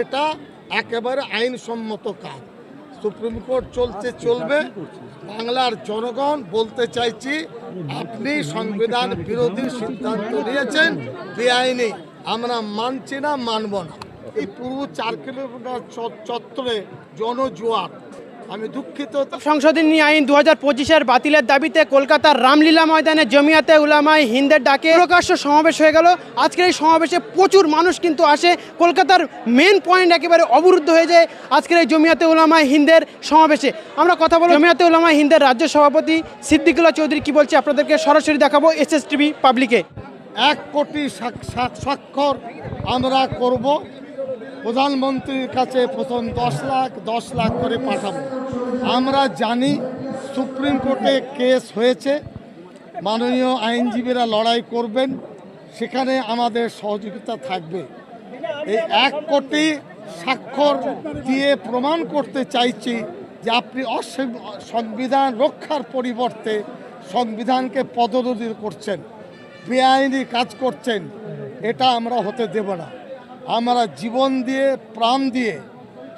এটা একেবারে আইনসম্মত কাজ। সুপ্রিম কোর্ট চলছে চলবে। বাংলার জনগণ বলতে চাইছি আপনি সংবিধান বিরোধী সিদ্ধান্ত নিয়েছেন বেআইনি। আমরা মানছি না মানব না। এই পুরো চার কিলোমিটার চত্বরে জনজোয়ার। আমি দুঃখিত। সংশোধনী আইন দু হাজার পঁচিশের বাতিলের দাবিতে কলকাতার রামলীলা ময়দানে জমিয়াতে উলামায় হিন্দের ডাকে প্রকাশ্য সমাবেশ হয়ে গেল। আজকের এই সমাবেশে প্রচুর মানুষ কিন্তু আসে। কলকাতার মেন পয়েন্ট একেবারে অবরুদ্ধ হয়ে যায় আজকের এই জমিয়াতে উলামায় হিন্দের সমাবেশে। আমরা কথা বলব জমিয়াতে উলামায় হিন্দের রাজ্য সভাপতি সিদ্দিকুল্লাহ চৌধুরী কি বলছে আপনাদেরকে সরাসরি দেখাবো এস এস টিভি পাবলিকে এক কোটি স্বাক্ষর আমরা করব। প্রধানমন্ত্রীর কাছে প্রথম দশ লাখ দশ লাখ করে পাঠাবো। আমরা জানি সুপ্রিম কোর্টে কেস হয়েছে। মাননীয় আইনজীবীরা লড়াই করবেন। সেখানে আমাদের সহযোগিতা থাকবে। এই এক কোটি স্বাক্ষর দিয়ে প্রমাণ করতে চাইছি যে আপনি সংবিধান রক্ষার পরিবর্তে সংবিধানকে পদদলিত করছেন। বেআইনি কাজ করছেন। এটা আমরা হতে দেব না। আমরা জীবন দিয়ে, প্রাণ দিয়ে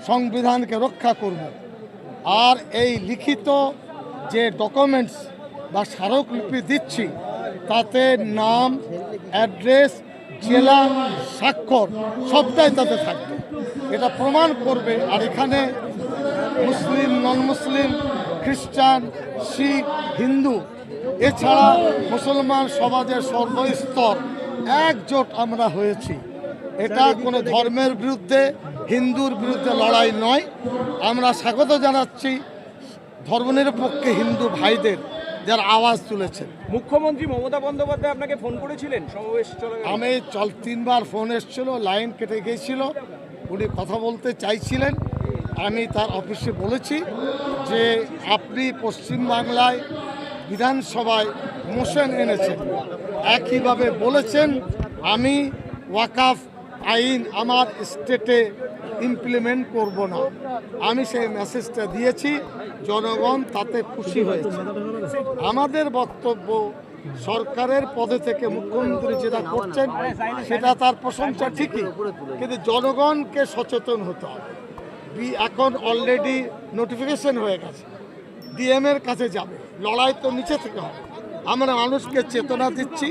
সংবিধানকে রক্ষা করব। আর এই লিখিত যে ডকুমেন্টস বা স্মারকলিপি দিচ্ছি, তাতে নাম অ্যাড্রেস জেলা, স্বাক্ষর, সবটাই তাতে থাকবে। এটা প্রমাণ করবে, আর এখানে মুসলিম নন মুসলিম খ্রিস্টান, শিখ, হিন্দু, এছাড়া মুসলমান সমাজের সর্বস্তর একজোট আমরা হয়েছি। এটা কোনো ধর্মের বিরুদ্ধে হিন্দুর বিরুদ্ধে লড়াই নয়। আমরা স্বাগত জানাচ্ছি ধর্মনিরপেক্ষ হিন্দু ভাইদের যারা আওয়াজ তুলেছেন মুখ্যমন্ত্রী মমতা বন্দ্যোপাধ্যায় আপনাকে ফোন করেছিলেন? সমাবেশ চলে আমি চল তিনবার ফোন এসেছিল লাইন কেটে গিয়েছিল। উনি কথা বলতে চাইছিলেন। আমি তার অফিসে বলেছি যে আপনি পশ্চিমবাংলায় বিধানসভায় মোশন এনেছেন। একইভাবে বলেছেন আমি ওয়াকাফ আইন আমার স্টেটে ইমপ্লিমেন্ট করব না। আমি সেই মেসেজটা দিয়েছি, জনগণ তাতে খুশি হয়েছে। আমাদের বক্তব্য সরকারের পদে থেকে মুখ্যমন্ত্রী যেটা করছেন, সেটা তার প্রশংসা ঠিকই, কিন্তু জনগণকে সচেতন হতে হবে। এখন অলরেডি নোটিফিকেশন হয়ে গেছে। ডিএম এর কাছে যাবে। লড়াই তো নিচে থেকে হবে। আমরা মানুষকে চেতনা দিচ্ছি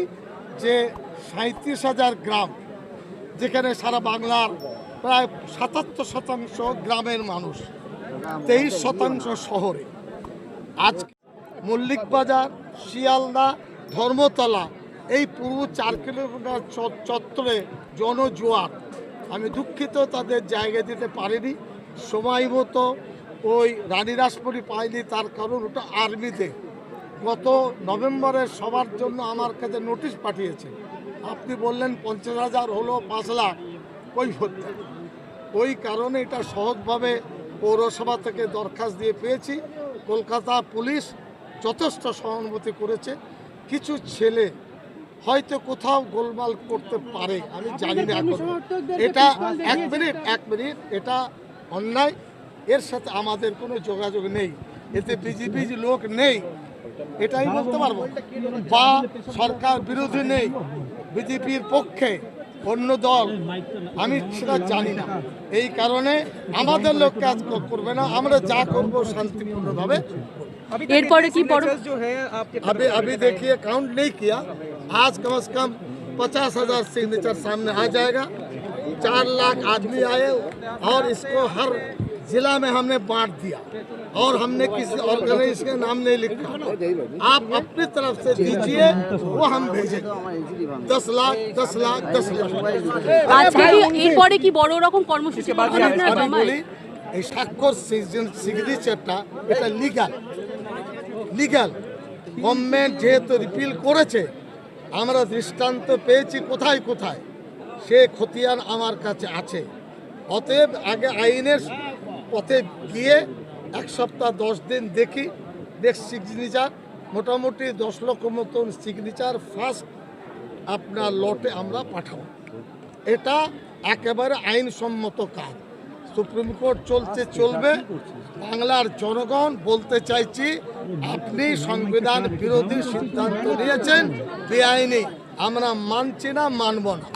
যে সাঁত্রিশ হাজার গ্রাম যেখানে সারা বাংলার প্রায় সাতাত্তর শতাংশ গ্রামের মানুষ, তেইশ শতাংশ শহরে। আজ মল্লিক বাজার শিয়ালদা, ধর্মতলা, এই পুরো চার কিলোমিটার চত্বরে জনজোয়ার। আমি দুঃখিত তাদের জায়গা দিতে পারিনি, সময় মতো ওই রানী রাসপুরি পাইনি, তার কারণ ওটা আর্মিতে। গত নভেম্বরের সবার জন্য আমার কাছে নোটিশ পাঠিয়েছে। আপনি বললেন পঞ্চাশ হাজার হলো পাঁচ লাখ। কই হচ্ছে। ওই কারণে এটা সহজভাবে পৌরসভা থেকে দরখাস্ত দিয়ে পেয়েছি। কলকাতা পুলিশ যথেষ্ট সহানুভূতি করেছে। কিছু ছেলে হয়তো কোথাও গোলমাল করতে পারে আমি জানি না এখন। এটা এক মিনিট এক মিনিট এটা অন্যায়। এর সাথে আমাদের কোনো যোগাযোগ নেই। এতে বিজেপি লোক নেই এটাই বলতে পারব। বা সরকার বিরোধী নেই। বিজেপির পক্ষে অন্য দল আমি সেটা জানি না এই কারণে আমাদের লোক কাজ ক- করবে না আমরা যা করবো শান্তিপূর্ণভাবে এরপরে কি পর जो है आपके अभी अभी देखिए काउंट नहीं किया आज कम से कम पचास हजार सिग्नेचर सामने आ जाएगा चार लाख आदमी आए और इसको हर जिला में हमने बांट दिया और हमने किसी ऑर्गेनाइज का नाम नहीं लिखा आप अपनी तरफ से दीजिए वो हम भेजेंगे दस लाख दस लाख दस लाख আজকে কি এরপরে কি বড় রকম কর্মসূচি করবেন আপনারা আমি জমায় বলি এই স্বাক্ষর সিগনেচারটা এটা লিগাল লিগাল গভর্নমেন্ট যেহেতু রিপিল করেছে আমরা দৃষ্টান্ত পেয়েছি কোথায় কোথায় সে খতিয়ান আমার কাছে আছে অতএব আগে আইনের পথে গিয়ে এক সপ্তাহ দশ দিন দেখি নেক্সট সিগনেচার মোটামুটি দশ লক্ষ মতন সিগনেচার ফার্স্ট আপনার লটে আমরা পাঠাবো। এটা একেবারে আইনসম্মত কাজ। সুপ্রিম কোর্ট চলছে চলবে। বাংলার জনগণ বলতে চাইছি আপনি সংবিধান বিরোধী সিদ্ধান্ত নিয়েছেন বেআইনি। আমরা মানছি না মানব না।